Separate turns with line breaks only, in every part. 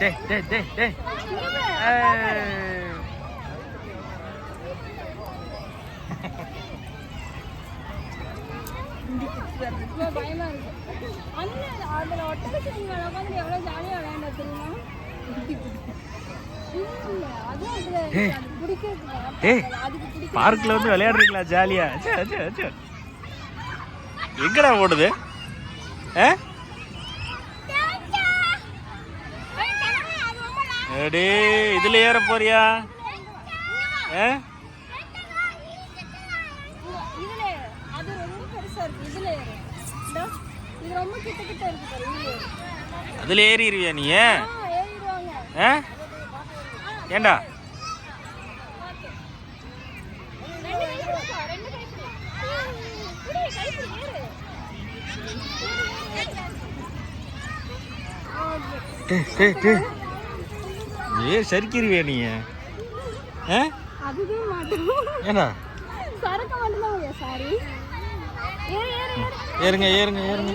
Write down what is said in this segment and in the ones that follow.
டே டே டே டே.
பயமா இருக்கு அந்த அதுல ஒட்டகச்சிவிங்கி மேல உட்காந்து எவ்வளவு ஜாலியா? விளையாண்டா தெரியுமா
பார்க்ல வந்து விளையாடுறீங்களா ஜாலியா எங்கடா ஓடுது? ஆ அடே இதுல ஏற போறியா ஆ
இதுல ஏறு. அது ரொம்ப பெருசா இருக்கு இதுல ஏறு. இதோ, இது ரொம்ப கிட்ட பாரு இதுல ஏறு.
அதுல ஏறிடுவியா நீ? ஏண்டா?
ரெண்டு கை பிடிக்கோ,
ஏ சரிக்கிருவியா நீ? ஆ?
அதுவே மாட்டோம்
ஏண்டா
சரக்கு மட்டும்தான் முடியும் சாரி ஏறு ஏறு ஏறு.
ஏறுங்க ஏறுங்க ஏறுங்க.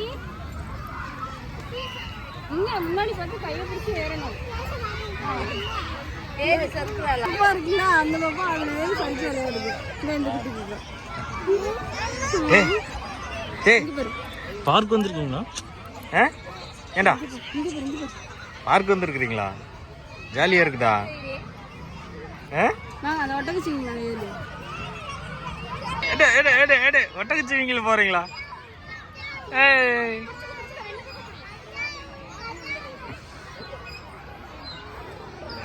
இங்க முன்னாடி பார்த்து கையை பிடிச்சி ஏறணும். ஏறி அப்பா இருக்குல்ல அந்த பாப்பா அதுல ஏறி விளையாடுது.
பார்க் வந்திருக்கீங்களா? ஆ? ஏண்டா? பார்க் வந்திருக்கிறீங்களா? ஜாலியாக இருக்குதா? ஒட்டகச்சிவிங்கள போகிறீங்களா ஏய்.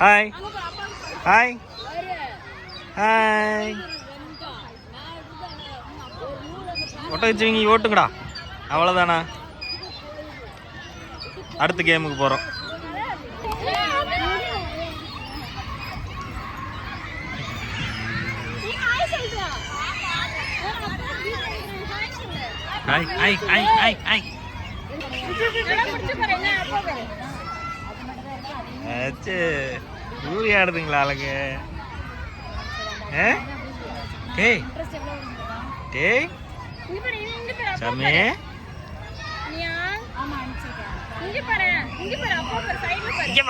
ஹாய் ஹாய் ஹாய் ஒட்டகச்சிவிங்கி ஓட்டுங்கடா. அவ்வளோதானா அடுத்த கேமுக்கு போகிறோம் ஐ ஐ ஐ ஐ ஐ. அச்சு ஊறி ஆடுதுங்களா அழகு டேய் டேய். சாமி.
இங்க பாரு இங்க பாரு அப்பா பாரு சைடுல பாரு
இங்கே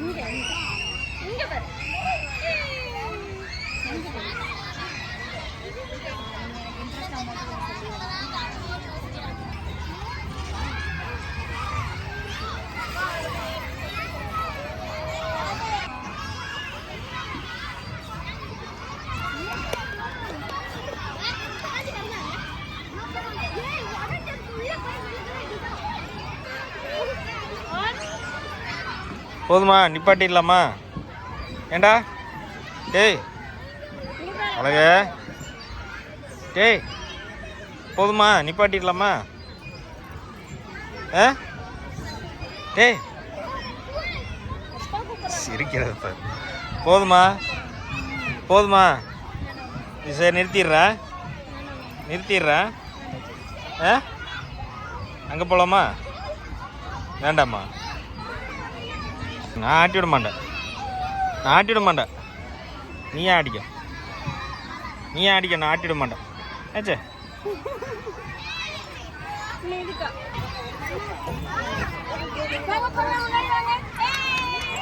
இங்க இங்க பாரு.
போதுமா நிப்பாட்டிடலாமா? ஏண்டா? டேய் அழகு. டேய் போதுமா நிப்பாட்டிடலாமா? ஆ? டேய். சிரிக்கிறது பாரு போதுமா போதுமா சரி நிறுத்திடுறேன் நிறுத்திடுறேன் ஆ? அங்கே போகலாமா வேண்டாம்மா. നാട്ടിയിടും വേണ്ട നാട്ടിയിടും വേണ്ട
നീ അടിക്കാം നീ ആടിക്കണ്ട നാട്ടിയിടും
വേണ്ട ഏച്ചേ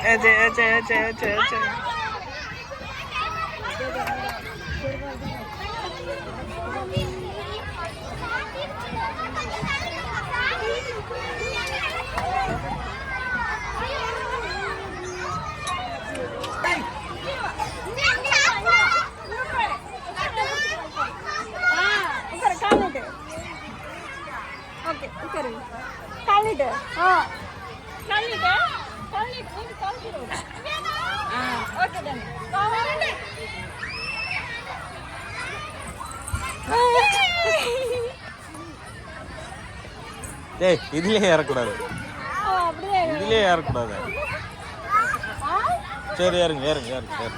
ഏച്ചേ ഏച്ചേ ഏച്ചേ
ഏച്ചേ ഏച്ചേ நீட்டு ஆ. ஓகே டன்
டேய் இதுலயே ஏறக்கூடாது.
அப்படியே
இதுலயே ஏறக்கூடாது. சரி ஏறுங்க ஏறுங்க ஏறுங்க ஏறுங்க
சரி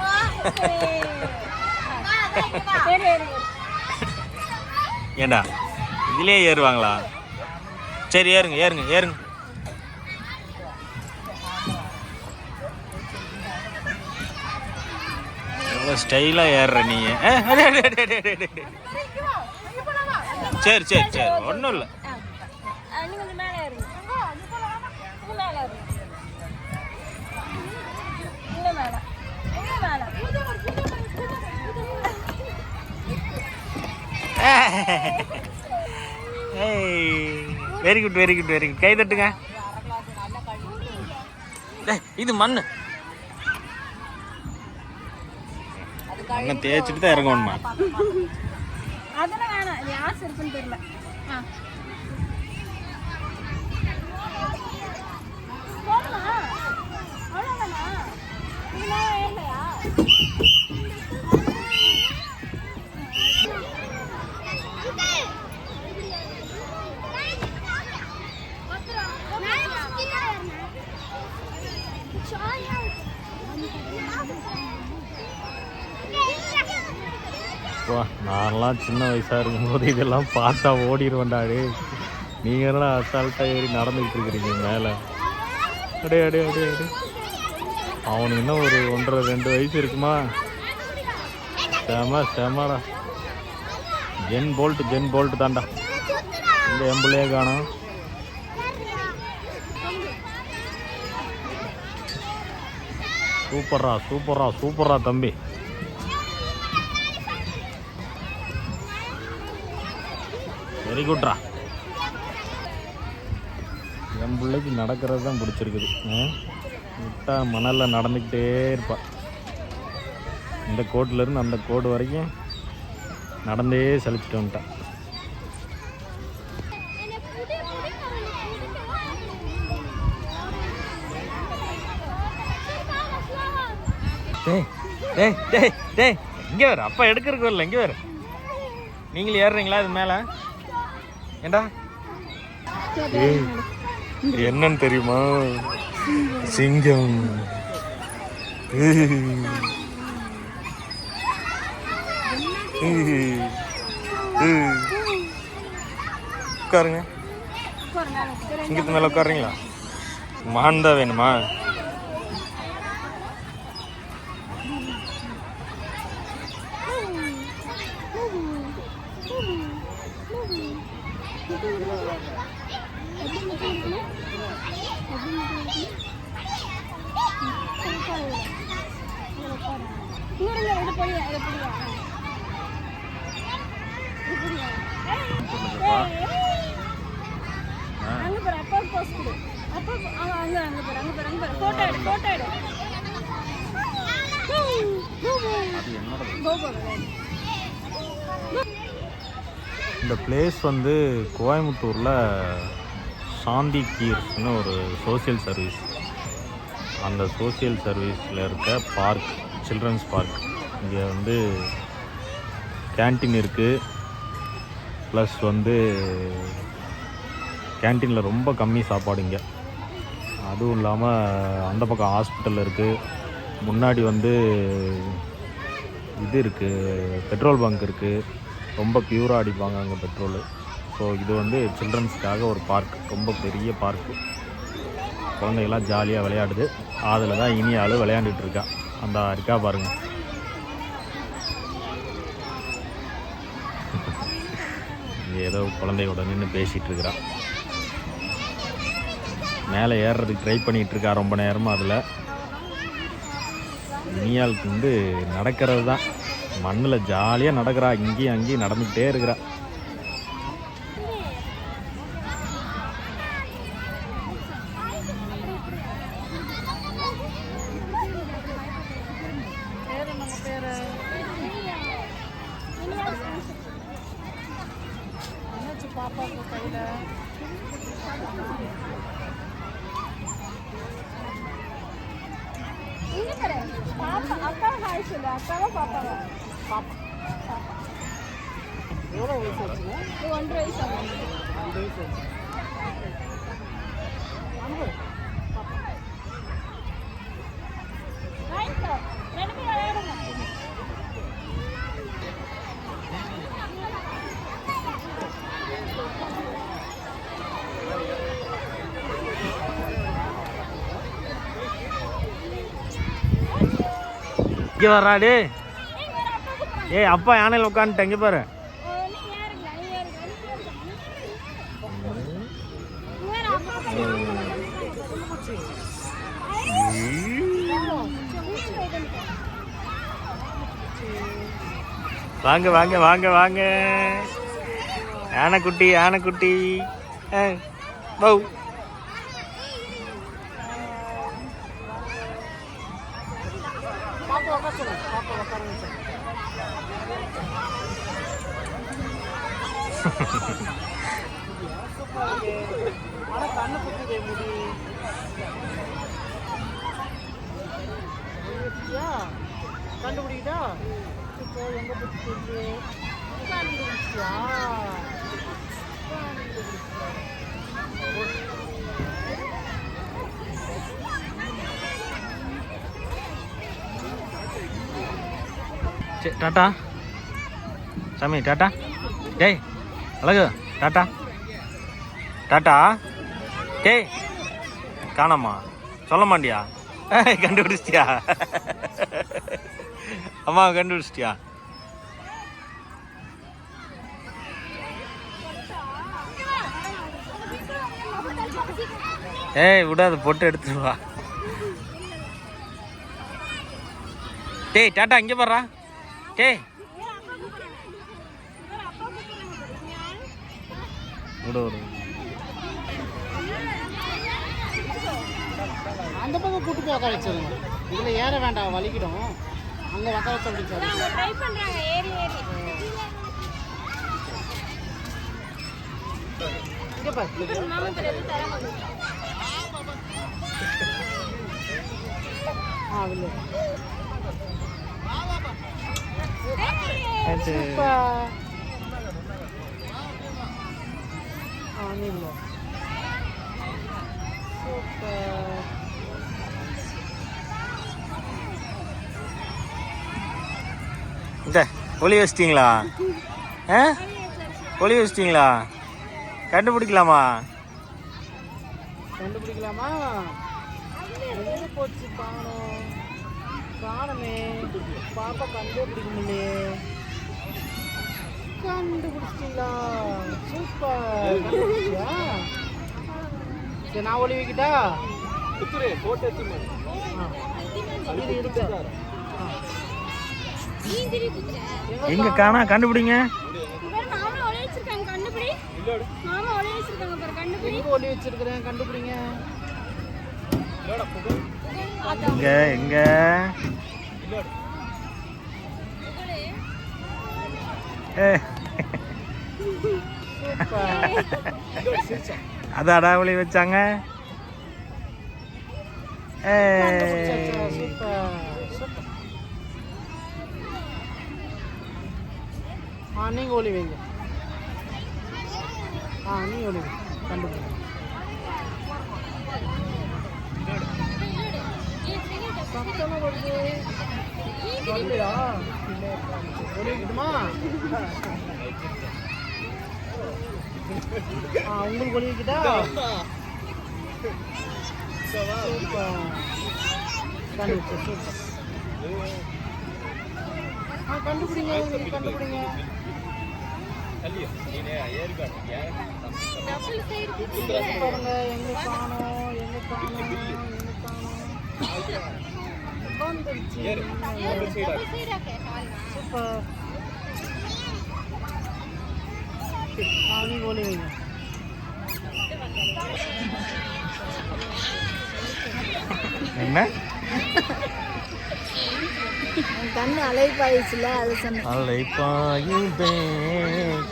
சரி
ஏண்டா? இதுலயே ஏறுவாங்களா? சரி ஏறுங்க ஏறுங்க ஏறுங்க. ஸ்டைலாக ஏறுற நீ சரி சரி சரி. ஒன்றும் இல்லை
ஆ. ஆ, இன்னும் கொஞ்சம் மேலே ஏறுங்க. இன்னும் மேலே ஏறுங்க. இன்னும் மேலே. இன்னும் மேலே.
Very good very good very good கை தட்டுங்க. இது மண் மண்ணை தேய்ச்சிட்டு தான் இறங்கணுமா?
அதெல்லாம் வேணாம். யார் இருக்குன்னு தெரியல. ஆ போதுமா அவ்வளோதானா இது மேலே ஏறலையா
வா நான்லாம் சின்ன வயசாக இருக்கும்போது இதெல்லாம் பார்த்தா ஓடிடுவேன்டாடு நீங்கள் என்ன அசால்ட்டாக ஏறி நடந்துக்கிட்டு இருக்கிறீங்க மேலே? அடே அடே அடே அடே. அவனுக்கு இன்னும் ஒரு ஒன்றரை ரெண்டு வயசு இருக்குமா? செம செமடா. ஜென் போல்ட் ஜென் போல்ட் தான்டா. இந்த எம்புலையே காணும். சூப்பர்ரா சூப்பர்ரா சூப்பர்ரா தம்பி. வெரி குட்ரா என் பிள்ளைக்கு நடக்கிறது தான் பிடிச்சிருக்குது. விட்டா மணலில் நடந்துக்கிட்டே இருப்பாள் இந்த கோட்டிலேருந்து அந்த கோடு வரைக்கும் நடந்தே செலுத்திட்டு வந்துட்டான் டேய் டேய் டேய் டேய் இங்கே வேறு. அப்பா எடுக்கிறதுக்கு வரல இங்கே வேறு. நீங்களும் ஏறுறீங்களா இது மேலே? ஏண்டா? என்னன்னு தெரியுமா? சிங்கம். உட்காருங்க. சிங்கத்து மேலே உட்காருங்களா மான் தான் வேணுமா?
அங்க பாரு அப்பா போஸ்ட் கொடு அப்பா அங்க அங்க அங்க பாரு அங்க பாரு அங்க பாரு போட்டோ எடு போட்டோ எடு
அது என்னோட
கோபோ
இந்த பிளேஸ் வந்து கோயம்புத்தூரில் சாந்தி கீர்ஸ்னு ஒரு சோஷியல் சர்வீஸ் அந்த சோஷியல் சர்வீஸில் இருக்க பார்க் சில்ட்ரன்ஸ் பார்க் இங்கே வந்து கேன்டீன் இருக்குது ப்ளஸ் வந்து கேன்டீனில் ரொம்ப கம்மி சாப்பாடு இங்கே. அதுவும் இல்லாமல் அந்த பக்கம் ஹாஸ்பிட்டல் இருக்குது முன்னாடி வந்து இது இருக்குது பெட்ரோல் பங்க் இருக்குது ரொம்ப பியூராக அடிப்பாங்க அங்கே பெட்ரோலு ஸோ இது வந்து சில்ட்ரன்ஸ்க்காக ஒரு பார்க் ரொம்ப பெரிய பார்க்கு குழந்தைகள்லாம் ஜாலியாக விளையாடுது. அதில் தான் இனி ஆள் விளையாண்டுட்டு இருக்கா. அந்த இருக்கா பாருங்க. ஏதோ குழந்தையோட நின்று பேசிகிட்டு இருக்கிறான் மேலே ஏறுறதுக்கு ட்ரை பண்ணிகிட்டு இருக்கா ரொம்ப நேரமாக அதில். இனியாளுக்கு வந்து நடக்கிறது தான். மண்ணில் ஜாலியாக நடக்கிறா இங்கேயும் அங்கேயும் நடந்துக்கிட்டே இருக்கிறா
பாப்பாக்கு கையில இங்க பாரு பாப்பா அக்காவை ஹாய் சொல்லு அக்காவை பாப்பாவா பாப்பா
எவ்வளோ வயசு ஆச்சுங்க
இது ஒன்றரை வயசு ஆகுது
ரெண்டு வயசு ஆச்சு அனுபவ
ரைட் சார் ரெண்டு பேரும் விளையாடுங்க
இங்கே வர்றாடு ஏய் அப்பா யானையில் உட்காந்துட்டு இங்கே பாரு. வாங்க வாங்க வாங்க வாங்க. யானைக்குட்டி யானைக்குட்டி. ஆ, பவு
பாப்பா உட்கார சொல்லுங்க பாப்பா உட்காருங்க சார் ஆனா கண்ணு குத்துதே முடி ஐயோச்சியா? கண்டுபிடிக்கிட்டா இப்போ எங்க பிடிச்சிருக்கு கண்டுபிடிச்சியா
சரி டாட்டா சாமி டாட்டா டேய். அழகு. டாட்டா. டாட்டா. டேய் காணாமா சொல்ல மாட்டியா? கண்டுபிடிச்சிட்டியா? அம்மா கண்டுபிடிச்சிட்டியா? ஏய் விடாத பொட்டு எடுத்துருவா டேய் டாட்டா இங்கே பாடுறா டேய் விடு விடு
அந்த பக்கம் கூட்டு போய் உட்கார வச்சிருங்க. இதுல ஏற வேண்டாம் வலிக்கிடும். அங்க உட்கார வச்சு அப்படி சார்
அவங்க ட்ரை பண்றாங்க ஏறி ஏறி
இங்க பாரு
மாமா தெரியாது தர
ஆ
அது
சூப்பர்.
இந்த ஒளி வச்சிட்டிங்களா? ஆ? ஒளி வச்சிட்டிங்களா? கண்டுபிடிக்கலாமா?
கண்டுபிடிக்கலாமா? எங்க போச்சு காணோம் காணமே பாப்பா கண்டுபிடிக்க முடியலையே கண்டுபிடிச்சிட்டீங்களா? சூப்பர். கண்டுபிடிச்சியா சரி நான் ஒளி வைக்கிட்டா? ஆ. இது இருக்கு
எங்க காணா கண்டுபிடிங்க.
ஒளி
வச்சிருக்கிறேன் கண்டுபிடிங்க.
எங்க எங்க? ஏ
சூப்பர்.
அதாடா ஒளி வச்சாங்க. ஏ
சூப்பர் சூப்பர் ஆ நீங்க ஒளி வைங்க. ஆ நீ ஒளி கண்டுபிடிங்க. சத்தமா வருது? ஒளி உங்களுக்கு ஆ கண்டுபிடிங்க கண்டுபிடிங்க. பாருங்க எங்க காணோம் எங்க காணோம். எங்க காணோம் சூப்பர். ஒளி வைங்க
என்ன?
கண்ணு அதை
அலைப்பாயுதே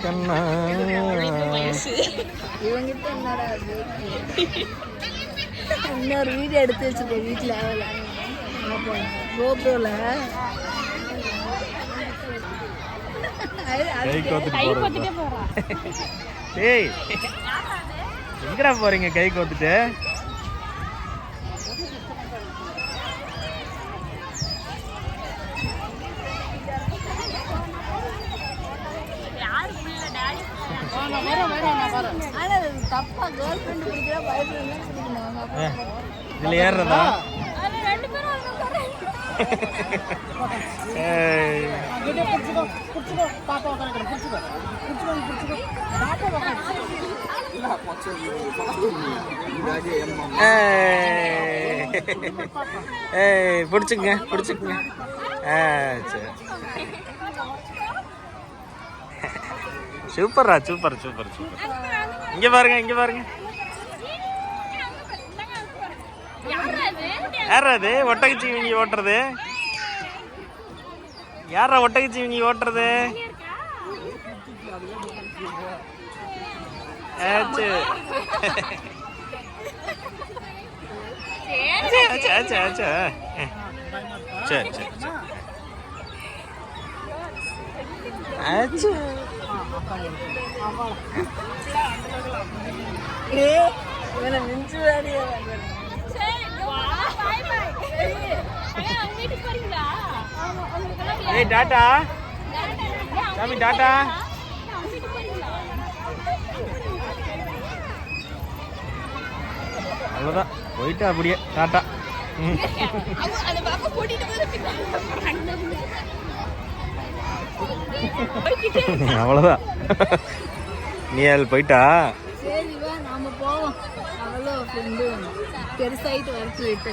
கண்ணா.
இவங்கிட்ட என்னடா இன்னொரு வீடியோ எடுத்து வச்சிருக்கேன் வீட்டில் கோப்ரோல
கை கோத்துட்டு டேய் எங்கடா போறீங்க கை கோத்துட்டு? இதுல ஏறுறதா?
ரெண்டு பேரும் அங்க உட்கார்றாங்க.
ஏய்.
கிட்டே பிடிச்சிக்கோ பாப்பா உட்காந்துக்கிறேன் பிடிச்சிக்கோ பிடிச்சிக்கோ பிடிச்சிக்கோ பாப்பா உட்காந்து
ஏய். ஏய் பிடிச்சிக்கங்க பிடிச்சிக்கங்க. ஆ சரி. சூப்பர்ரா சூப்பர் சூப்பர் சூப்பர். இங்க பாருங்க இங்க பாருங்க. யாரா அது ஒட்டகச்சிவிங்கி ஓட்டுறது. யாரா ஒட்டகச்சிவிங்கி ஓட்டுறது? சரி சரி சரி ஆச்சு
மிஞ்சு வேலையே
ஏய் டாட்டா. சாமி டாட்டா. அவ்வளோதான் போயிட்டா அப்படியே டாட்டா. அவ்வளோதான் நீ அதில் போயிட்டா?
சரி வா பெருசாயிட்டு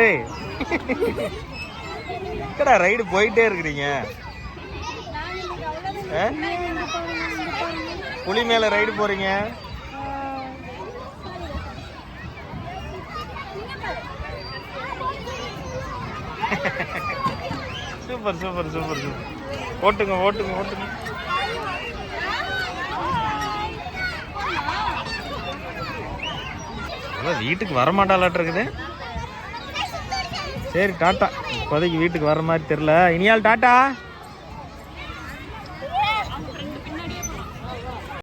ஏய். என்னடா ரைடு போயிட்டே இருக்கிறீங்க? ஆ? புலி மேல ரைடு போறீங்க? Super super super super. ஓட்டுங்க ஓட்டுங்க ஓட்டுங்க. அதான் வீட்டுக்கு வரமாட்டாளாட்டு இருக்குது. சரி டாட்டா. இப்போதைக்கு வீட்டுக்கு வர மாதிரி தெரில இனியால் டாட்டா.